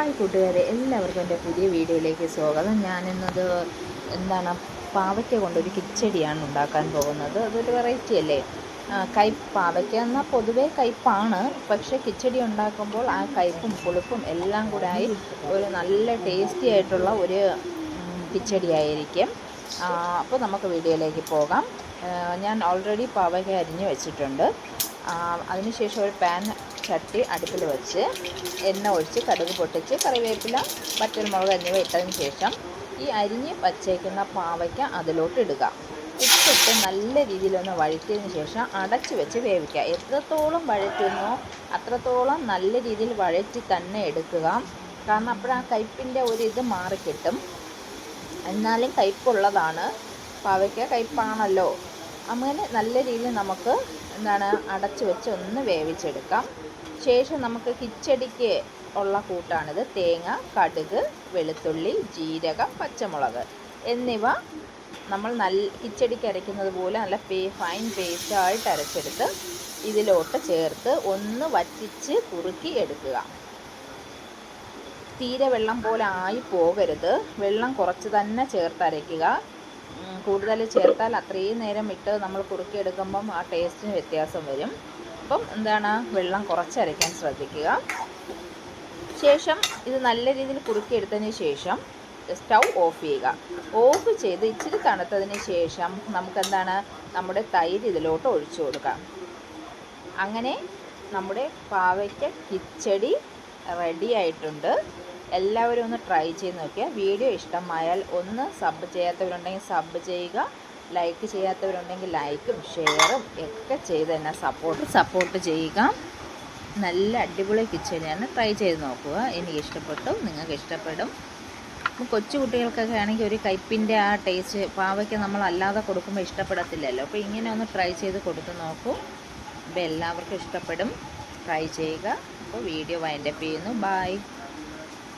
Hi കൂട്ടുകാരെ എല്ലാവർക്കും എന്റെ പുതിയ വീഡിയോയിലേക്ക് സ്വാഗതം. ഞാനിന്നത് എന്താണ് പാവയ്ക്ക കൊണ്ടൊരു കിച്ചടിയാണ് ഉണ്ടാക്കാൻ പോകുന്നത്. അതൊരു വെറൈറ്റി അല്ലേ? കയ്പ് പാവയ്ക്ക എന്നാൽ പൊതുവേ കയ്പ്പാണ് പക്ഷേ കിച്ചടി ഉണ്ടാക്കുമ്പോൾ ആ കയ്പ്പും പുളിപ്പും എല്ലാം കൂടെ ആയി ഒരു നല്ല ടേസ്റ്റി ആയിട്ടുള്ള ഒരു കിച്ചടിയായിരിക്കും അപ്പോൾ നമുക്ക് വീഡിയോയിലേക്ക് പോകാം. ഞാൻ ഓൾറെഡി പാവയ്ക്ക അരിഞ്ഞു വെച്ചിട്ടുണ്ട്. അതിനുശേഷം ഒരു പാൻ ചട്ടി അടുപ്പിൽ വെച്ച് എണ്ണ ഒഴിച്ച് കടുക് പൊട്ടിച്ച് കറിവേപ്പില വറ്റൽമുളക് എന്നിവ ഇട്ടതിന് ശേഷം ഈ അരിഞ്ഞ് വച്ചേക്കുന്ന പാവയ്ക്ക അതിലോട്ട് ഇടുക. ഉപ്പിട്ട് നല്ല രീതിയിലൊന്ന് വഴറ്റിയതിന് ശേഷം അടച്ചു വെച്ച് വേവിക്കുക. എത്രത്തോളം വഴറ്റുന്നോ അത്രത്തോളം നല്ല രീതിയിൽ വഴറ്റി തന്നെ എടുക്കുക. കാരണം അപ്പോൾ ആ കയ്പിന്റെ ഒരു ഇത് മാറിക്കിട്ടും. എന്നാലും കയ്പുള്ളതാണ് പാവയ്ക്ക കയ്പാണല്ലോ അങ്ങനെ നല്ല രീതിയിൽ നമുക്ക് എന്താണ് അടച്ചു വെച്ച് ഒന്ന് വേവിച്ചെടുക്കാം. ശേഷം നമുക്ക് കിച്ചടിക്ക് ഉള്ള കൂട്ടാണിത്. തേങ്ങ കടുക് വെളുത്തുള്ളി ജീരകം പച്ചമുളക് എന്നിവ നമ്മൾ നല്ല കിച്ചടിക്ക് അരയ്ക്കുന്നത് പോലെ നല്ല പേ ഫൈൻ പേസ്റ്റായിട്ട് അരച്ചെടുത്ത് ഇതിലോട്ട് ചേർത്ത് ഒന്ന് വറ്റിച്ച് കുറുക്കി എടുക്കുക. തീരെ വെള്ളം പോലെ ആയി പോകരുത്. വെള്ളം കുറച്ച് തന്നെ ചേർത്ത് അരയ്ക്കുക. കൂടുതൽ ചേർത്താൽ അത്രയും നേരം ഇട്ട് നമ്മൾ കുറുക്കി കുറുക്കിയെടുക്കുമ്പം ആ ടേസ്റ്റിന് വ്യത്യാസം വരും. അപ്പം എന്താണ്? വെള്ളം കുറച്ചരയ്ക്കാൻ ശ്രദ്ധിക്കുക. ശേഷം ഇത് നല്ല രീതിയിൽ കുറുക്കി കുറുക്കിയെടുത്തതിന് ശേഷം സ്റ്റൗ ഓഫ് ചെയ്യുക. ഓഫ് ചെയ്ത് ഇച്ചിരി തണുത്തതിന് ശേഷം നമുക്കെന്താണ്? നമ്മുടെ തൈര് ഇതിലോട്ട് ഒഴിച്ചു കൊടുക്കാം. അങ്ങനെ നമ്മുടെ പാവയ്ക്ക കിച്ചടി റെഡി ആയിട്ടുണ്ട്. എല്ലാവരും ഒന്ന് ട്രൈ ചെയ്ത് നോക്കിയാൽ വീഡിയോ ഇഷ്ടമായാൽ ഒന്ന് സബ് ചെയ്യാത്തവരുണ്ടെങ്കിൽ സബ് ചെയ്യുക. ലൈക്ക് ചെയ്യാത്തവരുണ്ടെങ്കിൽ ലൈക്കും ഷെയറും ഒക്കെ ചെയ്ത് തന്നെ സപ്പോർട്ട് സപ്പോർട്ട് ചെയ്യുക. നല്ല അടിപൊളി കിച്ചണിയാണ് ട്രൈ ചെയ്ത് നോക്കുക. എനിക്ക് ഇഷ്ടപ്പെട്ടു. നിങ്ങൾക്ക് ഇഷ്ടപ്പെടും. കൊച്ചു കുട്ടികൾക്കൊക്കെ ആണെങ്കിൽ ഒരു കയ്പിന്റെ ആ ടേസ്റ്റ് പാവയ്ക്ക് നമ്മൾ അല്ലാതെ കൊടുക്കുമ്പോൾ ഇഷ്ടപ്പെടത്തില്ലല്ലോ. അപ്പോൾ ഇങ്ങനെ ഒന്ന് ട്രൈ ചെയ്ത് കൊടുത്ത് നോക്കൂ. അപ്പോൾ എല്ലാവർക്കും ഇഷ്ടപ്പെടും. ട്രൈ ചെയ്യുക. അപ്പോൾ വീഡിയോ വൈൻഡപ്പ് ചെയ്യുന്നു. ബായ്